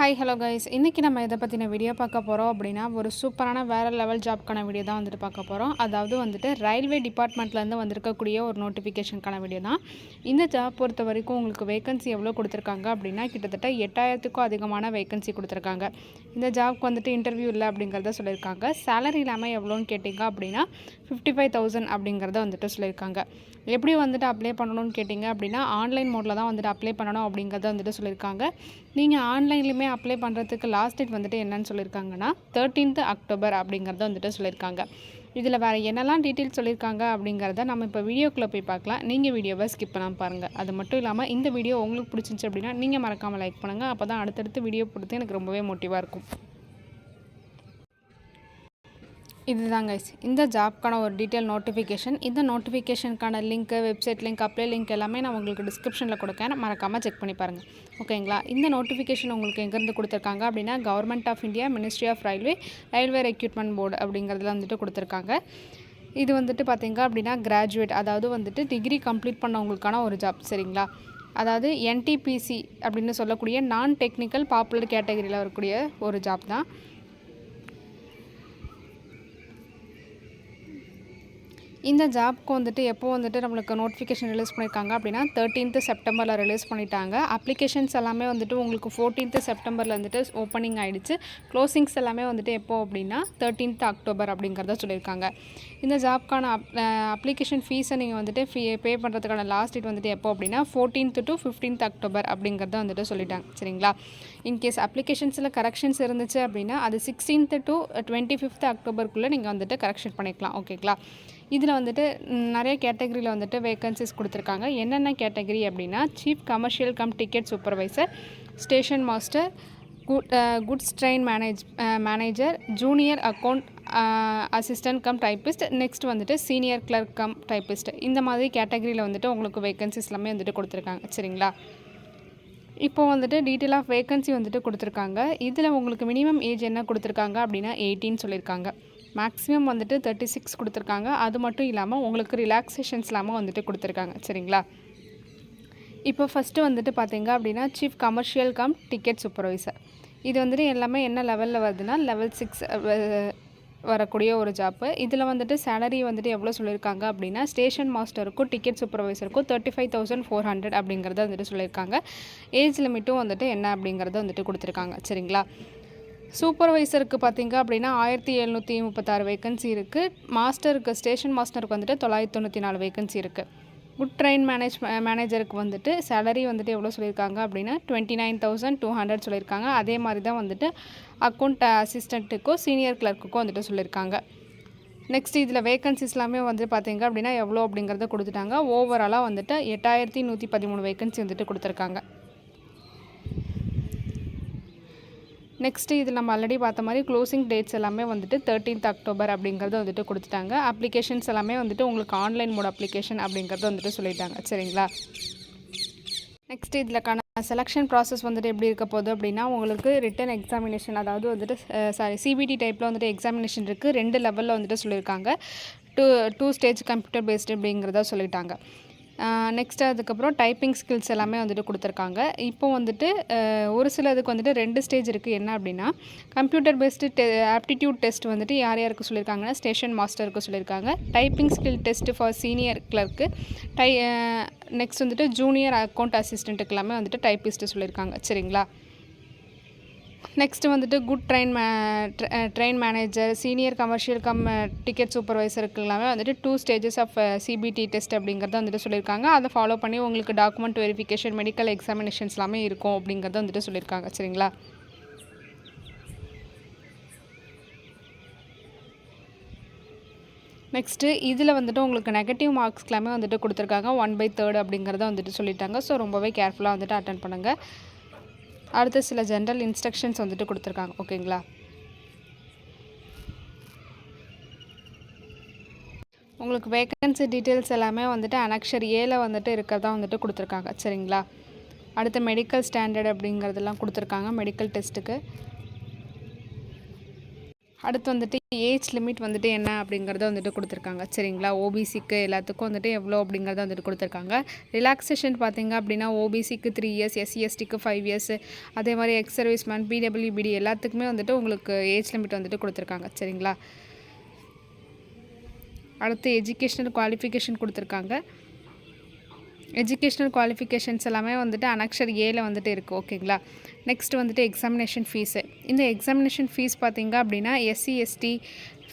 Hi hello guys இன்றைக்கி நம்ம இதை பற்றின வீடியோ பார்க்க போகிறோம் அப்படின்னா ஒரு சூப்பரான வேறு லெவல் ஜாப்க்கான வீடியோ தான் வந்துட்டு பார்க்க போகிறோம் அதாவது வந்துட்டு ரயில்வே டிபார்ட்மெண்ட்லேருந்து வந்திருக்கக்கூடிய ஒரு நோட்டிஃபிகேஷனுக்கான வீடியோ தான். இந்த ஜாப் பொறுத்த வரைக்கும் உங்களுக்கு வேகன்சி எவ்வளோ கொடுத்துருக்காங்க அப்படின்னா கிட்டத்தட்ட எட்டாயிரத்துக்கும் அதிகமான வேகன்சி கொடுத்துருக்காங்க. இந்த ஜாப்க்கு வந்துட்டு இன்டர்வியூ இல்லை அப்படிங்கிறத சொல்லியிருக்காங்க. சேலரி இல்லாமல் எவ்வளோன்னு கேட்டிங்க அப்படின்னா ஃபிஃப்டி ஃபைவ் தௌசண்ட் அப்படிங்கிறத வந்துட்டு சொல்லியிருக்காங்க. எப்படி வந்துட்டு அப்ளை பண்ணணும்னு கேட்டிங்க அப்படின்னா ஆன்லைன் மோடில் தான் வந்துட்டு அப்ளை பண்ணணும் அப்படிங்கிறத வந்துட்டு சொல்லியிருக்காங்க. நீங்கள் ஆன்லைன்லேயுமே அப்ளை பண்ணுறதுக்கு லாஸ்ட் டேட் வந்துட்டு என்னன்னு சொல்லியிருக்காங்கன்னா தேர்ட்டீன்த் அக்டோபர் அப்படிங்கிறத வந்துட்டு சொல்லியிருக்காங்க இதில் வேறு என்னெல்லாம் டீட்டெயில்ஸ் சொல்லியிருக்காங்க அப்படிங்கிறத நம்ம இப்போ வீடியோக்குள்ளே போய் பார்க்கலாம். நீங்கள் வீடியோவை ஸ்கிப் பண்ணாமல் பாருங்கள் அது மட்டும் இல்லாமல் இந்த வீடியோ உங்களுக்கு பிடிச்சிருந்துச்சி அப்படின்னா நீங்கள் மறக்காமல் லைக் பண்ணுங்கள் அப்போ தான் அடுத்தடுத்து வீடியோ கொடுத்து எனக்கு ரொம்பவே மோட்டிவாக இருக்கும். இதுதான் கைஸ் இந்த ஜாப்க்கான ஒரு டீட்டெயில் நோட்டிஃபிகேஷன் இந்த நோட்டிஃபிகேஷனுக்கான link website link apply link எல்லாமே நான் உங்களுக்கு டிஸ்கிரிப்ஷனில் கொடுக்கேன் மறக்காமல் செக் பண்ணி பாருங்கள் ஓகேங்களா இந்த நோட்டிஃபிகேஷன் உங்களுக்கு எங்கேருந்து கொடுத்துருக்காங்க அப்படின்னா government of India ministry of railway railway recruitment board அப்படிங்கிறதுல வந்துட்டு கொடுத்துருக்காங்க. இது வந்துட்டு பார்த்தீங்க அப்படின்னா கிராஜுவேட் அதாவது வந்துட்டு டிகிரி கம்ப்ளீட் பண்ணவங்களுக்கான ஒரு ஜாப் சரிங்களா? அதாவது என்டிபிசி அப்படின்னு சொல்லக்கூடிய நான் டெக்னிக்கல் பாப்புலர் கேட்டகரியில் வரக்கூடிய ஒரு ஜாப் தான். இந்த ஜாப்க்கு வந்துட்டு எப்போ வந்துட்டு நம்மளுக்கு நோட்டிஃபிகேஷன் ரிலீஸ் பண்ணியிருக்காங்க அப்படின்னா தேர்ட்டீன்த்து செப்டம்பரில் ரிலீஸ் பண்ணிட்டாங்க. அப்ளிகேஷன்ஸ் எல்லாமே வந்துட்டு உங்களுக்கு ஃபோர்டீன்த்து செப்டம்பரில் வந்துட்டு ஓப்பனிங் ஆகிடுச்சு க்ளோசிங்ஸ் எல்லாமே வந்துட்டு எப்போ அப்படின்னா தேர்ட்டீன்த் அக்டோபர் அப்படிங்கிறத சொல்லியிருக்காங்க. இந்த ஜாப்க்கான அப் அப்ளிகேஷன் ஃபீஸை நீங்கள் வந்துட்டு ஃபீ பே பண்ணுறதுக்கான லாஸ்ட் டேட் வந்துட்டு எப்போ அப்படின்னா ஃபோர்டீன்த் டு ஃபிஃப்டீன்த் அக்டோபர் அப்படிங்கிறத வந்துட்டு சொல்லிட்டாங்க. சரிங்களா? இன்கேஸ் அப்ளிகேஷன்ஸில் கரெக்ஷன்ஸ் இருந்துச்சு அப்படின்னா அது சிக்ஸ்டீன்த்து டு டுவெண்ட்டி ஃபிஃப்த் அக்டோபருக்குள்ளே நீங்கள் வந்துட்டு கரெக்ஷன் பண்ணிக்கலாம். ஓகேங்களா இதில் வந்துட்டு நிறைய கேட்டகரியில் வந்துட்டு வேக்கன்சிஸ் கொடுத்துருக்காங்க. என்னென்ன கேட்டகரி அப்படின்னா chief commercial cum ticket supervisor station master good goods train manage manager junior account assistant cum typist next வந்துட்டு சீனியர் கிளர்க் கம் டைப்பிஸ்ட் இந்த மாதிரி கேட்டகரியில் வந்துட்டு உங்களுக்கு வேக்கன்சிஸ் எல்லாமே வந்துட்டு கொடுத்துருக்காங்க. சரிங்களா? இப்போ வந்துட்டு டீட்டெயில் ஆஃப் வேக்கன்சி வந்துட்டு கொடுத்துருக்காங்க. இதில் உங்களுக்கு மினிமம் ஏஜ் என்ன கொடுத்துருக்காங்க அப்படின்னா எயிட்டின்னு சொல்லியிருக்காங்க. மேக்ஸிமம் வந்துட்டு தேர்ட்டி சிக்ஸ் கொடுத்துருக்காங்க. அது மட்டும் இல்லாமல் உங்களுக்கு ரிலாக்ஸேஷன்ஸ் இல்லாமல் வந்துட்டு கொடுத்துருக்காங்க. சரிங்களா? இப்போ ஃபஸ்ட்டு வந்துட்டு பார்த்தீங்க அப்படின்னா chief commercial cum ticket supervisor இது வந்துட்டு எல்லாமே என்ன லெவலில் வருதுன்னா லெவல் சிக்ஸ் வரக்கூடிய ஒரு ஜாப்பு இதில் வந்துட்டு சேலரி வந்துட்டு எவ்வளோ சொல்லியிருக்காங்க அப்படின்னா ஸ்டேஷன் மாஸ்டருக்கும் ticket சூப்பர்வைசருக்கும் thirty five thousand four hundred அப்படிங்கிறத வந்துட்டு சொல்லியிருக்காங்க. ஏஜ் லிமிட்டும் வந்துட்டு என்ன அப்படிங்கிறத வந்துட்டு கொடுத்துருக்காங்க. சரிங்களா? சூப்பர்வைசருக்கு பார்த்தீங்க அப்படின்னா ஆயிரத்தி எழுநூற்றி முப்பத்தாறு வேகன்சி இருக்குது மாஸ்டருக்கு ஸ்டேஷன் மாஸ்டருக்கு வந்துட்டு தொள்ளாயிரத்தி தொண்ணூற்றி நாலு வேகன்சி இருக்குது குட் ட்ரெயின் மேனேஜ் மேனேஜருக்கு வந்துட்டு சேலரி வந்துட்டு எவ்வளோ சொல்லியிருக்காங்க அப்படின்னா twenty nine thousand two hundred சொல்லியிருக்காங்க. அதே மாதிரி தான் வந்துட்டு அக்கௌண்ட் அசிஸ்டண்ட்டுக்கும் சீனியர் கிளர்க்குக்கும் வந்துட்டு சொல்லியிருக்காங்க. நெக்ஸ்ட் இதில் வேகன்சிஸ் எல்லாமே வந்து பார்த்தீங்க அப்படின்னா எவ்வளோ அப்படிங்கிறத கொடுத்துட்டாங்க. ஓவராலாக வந்துட்டு எட்டாயிரத்தி நூற்றி பதிமூணு வேகன்சி வந்துட்டு கொடுத்துருக்காங்க. நெக்ஸ்ட்டு இதில் நம்ம ஆல்ரெடி பார்த்த மாதிரி க்ளோசிங் டேட்ஸ் எல்லாமே வந்துட்டு தேர்ட்டீன்த் அக்டோபர் அப்படிங்கிறது வந்துட்டு கொடுத்துட்டாங்க. அப்ளிகேஷன்ஸ் எல்லாமே வந்துட்டு உங்களுக்கு ஆன்லைன் மோட் அப்ளிகேஷன் அப்படிங்கிறது வந்துட்டு சொல்லிட்டாங்க. சரிங்களா? நெக்ஸ்ட் இதில்க்கான செலெக்ஷன் ப்ராசஸ் வந்துட்டு எப்படி இருக்க போகுது அப்படின்னா உங்களுக்கு ரிட்டன் எக்ஸாமினேஷன் அதாவது வந்துட்டு சாரி சிபிடி டைப்பில் வந்துட்டு எக்ஸாமினேஷன் இருக்குது ரெண்டு லெவலில் வந்துட்டு சொல்லியிருக்காங்க. Two two stage computer based அப்படிங்கிறத சொல்லிட்டாங்க. நெக்ஸ்ட்டு அதுக்கப்புறம் டைப்பிங் ஸ்கில்ஸ் எல்லாமே வந்துட்டு கொடுத்துருக்காங்க. இப்போ வந்துட்டு ஒரு சிலதுக்கு வந்துட்டு ரெண்டு ஸ்டேஜ் இருக்குது என்ன அப்படின்னா கம்ப்யூட்டர் பேஸ்டு டெ ஆப்டிடியூட் டெஸ்ட் வந்துட்டு யார் யாருக்கு சொல்லியிருக்காங்கன்னா ஸ்டேஷன் மாஸ்டருக்கு சொல்லியிருக்காங்க typing skill test for senior clerk tie next வந்துட்டு ஜூனியர் அக்கௌண்ட் அசிஸ்டண்ட்டுக்கு எல்லாமே வந்துட்டு டைப்பிஸ்ட்டு சொல்லியிருக்காங்க சரிங்களா? நெக்ஸ்ட்டு வந்துட்டு குட் ட்ரெயின் மே train manager senior commercial cum ticket சூப்பர்வைசருக்கு எல்லாமே வந்துட்டு two stages of CBT test அப்படிங்கிறத வந்துட்டு சொல்லியிருக்காங்க. அதை ஃபாலோ பண்ணி உங்களுக்கு டாக்குமெண்ட் வெரிஃபிகேஷன் மெடிக்கல் எக்ஸாமினேஷன்ஸ் எல்லாமே இருக்கும் அப்படிங்கிறத வந்துட்டு சொல்லியிருக்காங்க. சரிங்களா? நெக்ஸ்ட்டு இதில் வந்துட்டு உங்களுக்கு நெகட்டிவ் மார்க்ஸ் எல்லாமே வந்துட்டு கொடுத்துருக்காங்க. ஒன் பை தேர்ட் அப்படிங்கிறத வந்துட்டு சொல்லிட்டாங்க. ஸோ ரொம்பவே கேர்ஃபுல்லாக வந்துட்டு அட்டன் பண்ணுங்கள் அடுத்து சில ஜென்ரல் இன்ஸ்ட்ரக்ஷன்ஸ் வந்துட்டு கொடுத்துருக்காங்க ஓகேங்களா உங்களுக்கு வேக்கன்சி டீட்டெயில்ஸ் எல்லாமே வந்துட்டு அனக்ஷர் ஏல வந்துட்டு இருக்கிறதா வந்துட்டு கொடுத்துருக்காங்க சரிங்களா? அடுத்து மெடிக்கல் ஸ்டாண்டர்ட் அப்படிங்கிறதெல்லாம் கொடுத்துருக்காங்க மெடிக்கல் டெஸ்ட்டுக்கு அடுத்து வந்துட்டு ஏஜ் லிமிட் வந்துட்டு என்ன அப்படிங்கிறத வந்துட்டு கொடுத்துருக்காங்க. சரிங்களா? ஓபிசிக்கு எல்லாத்துக்கும் வந்துட்டு எவ்வளோ அப்படிங்கிறத வந்துட்டு கொடுத்துருக்காங்க. ரிலாக்ஸேஷன் பார்த்தீங்க அப்படின்னா ஓபிசிக்கு த்ரீ இயர்ஸ் எஸ்சிஎஸ்டிக்கு ஃபைவ் இயர்ஸ் அதே மாதிரி எக்ஸ் சர்வீஸ்மேன் பிடபிள்யூபிடி எல்லாத்துக்குமே வந்துட்டு உங்களுக்கு ஏஜ் லிமிட் வந்துட்டு கொடுத்துருக்காங்க. சரிங்களா? அடுத்து எஜுகேஷனல் குவாலிஃபிகேஷன் கொடுத்துருக்காங்க. எஜுகேஷ்னல் குவாலிஃபிகேஷன்ஸ் எல்லாமே வந்துட்டு அனக்ஷர் ஏல வந்துட்டு இருக்குது ஓகேங்களா நெக்ஸ்ட் வந்துட்டு எக்ஸாமினேஷன் ஃபீஸு இந்த எக்ஸாமினேஷன் ஃபீஸ் பார்த்தீங்க அப்படின்னா SC ST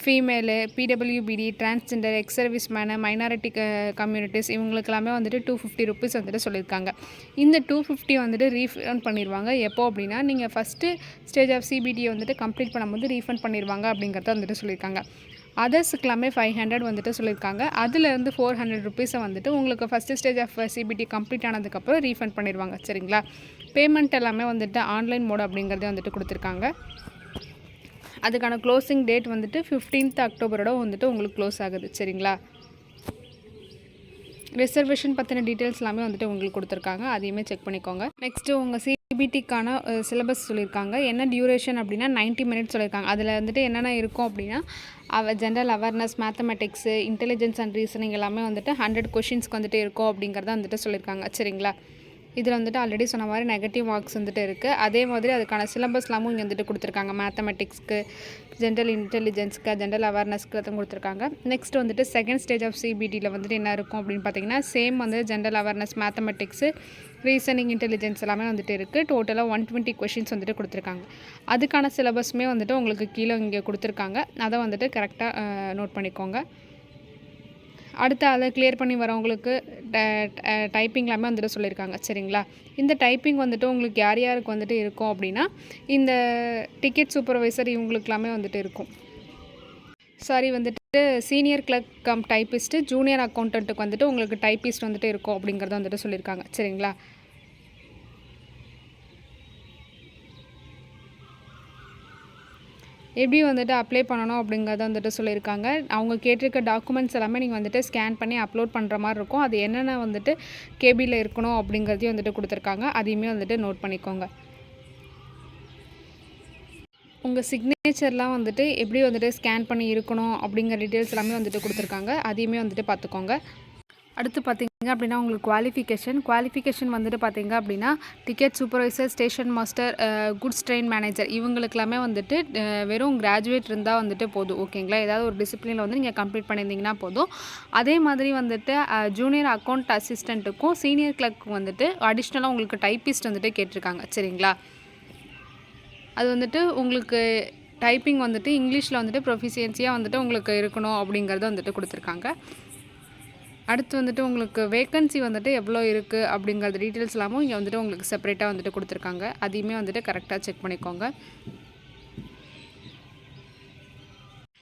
female PWBD transgender ex service men minority communities இவங்களுக்கு எல்லாமே வந்துட்டு டூ ஃபிஃப்டி ருபீஸ் வந்துட்டு சொல்லியிருக்காங்க. இந்த டூ ஃபிஃப்டி வந்துட்டு ரீஃபண்ட் பண்ணிடுவாங்க எப்போ அப்படின்னா நீங்கள் ஃபஸ்ட்டு ஸ்டேஜ் ஆஃப் சிபிடியை வந்துட்டு கம்ப்ளீட் பண்ணும்போது ரீஃபண்ட் பண்ணிடுவாங்க அப்படிங்கிறத வந்துட்டு சொல்லியிருக்காங்க. அதர்ஸுக்கெல்லாமே ஃபைவ் ஹண்ட்ரட் வந்துட்டு சொல்லியிருக்காங்க. அதுலேருந்து ஃபோர் ஹண்ட்ரட் ருபீஸை வந்துட்டு உங்களுக்கு first stage of CBT complete ஆனதுக்கப்புறம் ரீஃபண்ட் பண்ணிடுவாங்க. சரிங்களா? பேமெண்ட் எல்லாமே வந்துட்டு ஆன்லைன் மோட் அப்படிங்கிறதே வந்துட்டு கொடுத்துருக்காங்க. அதுக்கான க்ளோசிங் டேட் வந்துட்டு ஃபிஃப்டீன்த் அக்டோபரோட வந்துட்டு உங்களுக்கு க்ளோஸ் ஆகுது. சரிங்களா? ரிசர்வேஷன் பற்றின டீட்டெயில்ஸ் எல்லாமே வந்துட்டு உங்களுக்கு கொடுத்துருக்காங்க. அதையுமே செக் பண்ணிக்கோங்க. நெக்ஸ்ட்டு உங்கள் சிபிடிக்கான சிலபஸ் சொல்லியிருக்காங்க. என்ன டியூரேஷன் அப்படின்னா 90 மினிட்ஸ் சொல்லியிருக்காங்க. அதில் வந்துட்டு என்னென்ன இருக்கும் அப்படின்னா அவ general awareness mathematics intelligence and reasoning எல்லாமே வந்துட்டு ஹண்ட்ரட் கொஷின்ஸ்க்கு வந்துட்டு இருக்கும் அப்படிங்கிறத வந்துட்டு சொல்லியிருக்காங்க. சரிங்களா? இதில் வந்துட்டு ஆல்ரெடி சொன்ன மாதிரி நெகட்டிவ் மார்க்ஸ் வந்துட்டு இருக்குது அதே மாதிரி அதுக்கான சிலபஸ்லாமும் இங்கே வந்துட்டு கொடுத்துருக்காங்க. மேத்தமெட்டிக்ஸ்க்கு ஜென்ரல் இன்டெலிஜென்ஸ்க்கு ஜென்ரல் அவேர்னஸ்க்கு அதுவும் கொடுத்துருக்காங்க. நெக்ஸ்ட் வந்துட்டு செகண்ட் ஸ்டேஜ் ஆஃப் சிபிடியில் வந்துட்டு என்ன இருக்கும் அப்படின்னு பார்த்தீங்கன்னா சேம் வந்து general awareness mathematics reasoning intelligence எல்லாமே வந்துட்டு இருக்குது டோட்டலாக ஒன் டுவெண்ட்டி கொஷின்ஸ் வந்துட்டு கொடுத்துருக்காங்க. அதுக்கான சிலபஸுமே வந்துட்டு உங்களுக்கு கீழே இங்கே கொடுத்துருக்காங்க. அதை வந்துட்டு கரெக்டாக நோட் பண்ணிக்கோங்க. அடுத்து அதை கிளியர் பண்ணி வரவங்களுக்கு டைப்பிங் எல்லாமே வந்துட்டு சொல்லியிருக்காங்க. சரிங்களா? இந்த டைப்பிங் வந்துட்டு உங்களுக்கு யார் யாருக்கு வந்துட்டு இருக்கும் அப்படின்னா இந்த டிக்கெட் சூப்பர்வைசர் இவங்களுக்கு எல்லாமே வந்துட்டு இருக்கும். சாரி வந்துட்டு senior clerk cum typist junior அக்கௌண்ட்டுக்கு வந்துட்டு உங்களுக்கு டைப்பிஸ்ட் வந்துட்டு இருக்கும் அப்படிங்கிறத வந்துட்டு சொல்லியிருக்காங்க. சரிங்களா? எப்படி வந்துட்டு அப்ளை பண்ணணும் அப்படிங்கிறத வந்துட்டு சொல்லியிருக்காங்க. அவங்க கேட்டிருக்க டாக்குமெண்ட்ஸ் எல்லாமே நீங்கள் வந்துட்டு ஸ்கேன் பண்ணி அப்லோட் பண்ணுற மாதிரி இருக்கும். அது என்னென்ன வந்துட்டு கேபியில் இருக்கணும் அப்படிங்கிறதையும் வந்துட்டு கொடுத்துருக்காங்க. அதையுமே வந்துட்டு நோட் பண்ணிக்கோங்க. உங்கள் சிக்னேச்சர்லாம் வந்துட்டு எப்படி வந்துட்டு ஸ்கேன் பண்ணி இருக்கணும் அப்படிங்கிற டீட்டெயில்ஸ் எல்லாமே வந்துட்டு கொடுத்துருக்காங்க. அதையுமே வந்துட்டு பார்த்துக்கோங்க. அடுத்து பார்த்தீங்க அப்படின்னா உங்களுக்கு குவாலிஃபிகேஷன் குவாலிஃபிகேஷன் வந்துட்டு பார்த்தீங்க அப்படின்னா ticket supervisor station master goods train manager இவங்களுக்கெல்லாமே வந்துட்டு வெறும் கிராஜுவேட் இருந்தால் வந்துட்டு போதும். ஓகேங்களா ஏதாவது ஒரு டிசிப்ளினில் வந்து நீங்கள் கம்ப்ளீட் பண்ணியிருந்தீங்கன்னா போதும். அதே மாதிரி வந்துட்டு ஜூனியர் அக்கௌண்ட் அசிஸ்டண்ட்டுக்கும் சீனியர் கிளர்க்கும் வந்துட்டு அடிஷ்னலாக உங்களுக்கு டைப்பிஸ்ட் வந்துட்டு கேட்டிருக்காங்க. சரிங்களா? அது வந்துட்டு உங்களுக்கு டைப்பிங் வந்துட்டு இங்கிலீஷில் வந்துட்டு ப்ரொஃபிஷியன்சியாக வந்துட்டு உங்களுக்கு இருக்கணும் அப்படிங்கிறத வந்துட்டு கொடுத்துருக்காங்க. அடுத்து வந்துட்டு உங்களுக்கு வேக்கன்சி வந்துட்டு எவ்வளோ இருக்குது அப்படிங்கிறது டீட்டெயில்ஸ் எல்லாமும் இங்கே வந்துட்டு உங்களுக்கு செப்பரேட்டாக வந்துட்டு கொடுத்துருக்காங்க. அதையுமே வந்துட்டு கரெக்டாக செக் பண்ணிக்கோங்க.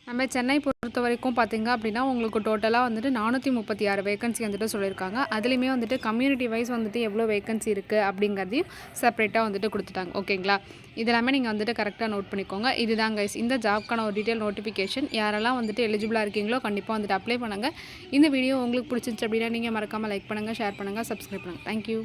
நம்ம சென்னை பொறுத்த வரைக்கும் பார்த்தீங்க அப்படின்னா உங்களுக்கு டோட்டலாக வந்துட்டு நானூற்றி முப்பத்தி ஆறு வேகன்சி வந்துட்டு சொல்லியிருக்காங்க. அதுலேயுமே வந்துட்டு கம்யூனிட்டி வைஸ் வந்துட்டு எவ்வளோ வேகன்சி இருக்குது அப்படிங்கிறதையும் செப்பரேட்டாக வந்துட்டு கொடுத்துட்டாங்க. ஓகேங்களா? இதெல்லாமே நீங்கள் வந்துட்டு கரெக்டாக நோட் பண்ணிக்கோங்க. இதுதான் கைஸ் இந்த ஜாப்க்கான ஒரு டீட்டெயில் நோட்டிஃபிகேஷன் யாரெல்லாம் வந்துட்டு எலிஜிபிளாக இருக்கீங்களோ கண்டிப்பாக வந்துட்டு அப்ளை பண்ணுங்கள் இந்த வீடியோ உங்களுக்கு பிடிச்சிருச்சு அப்படின்னா நீங்கள் மறக்காமல் லைக் பண்ணுங்கள் ஷேர் பண்ணுங்கள் சப்ஸ்கிரைப் பண்ணுங்கள் தேங்க்யூ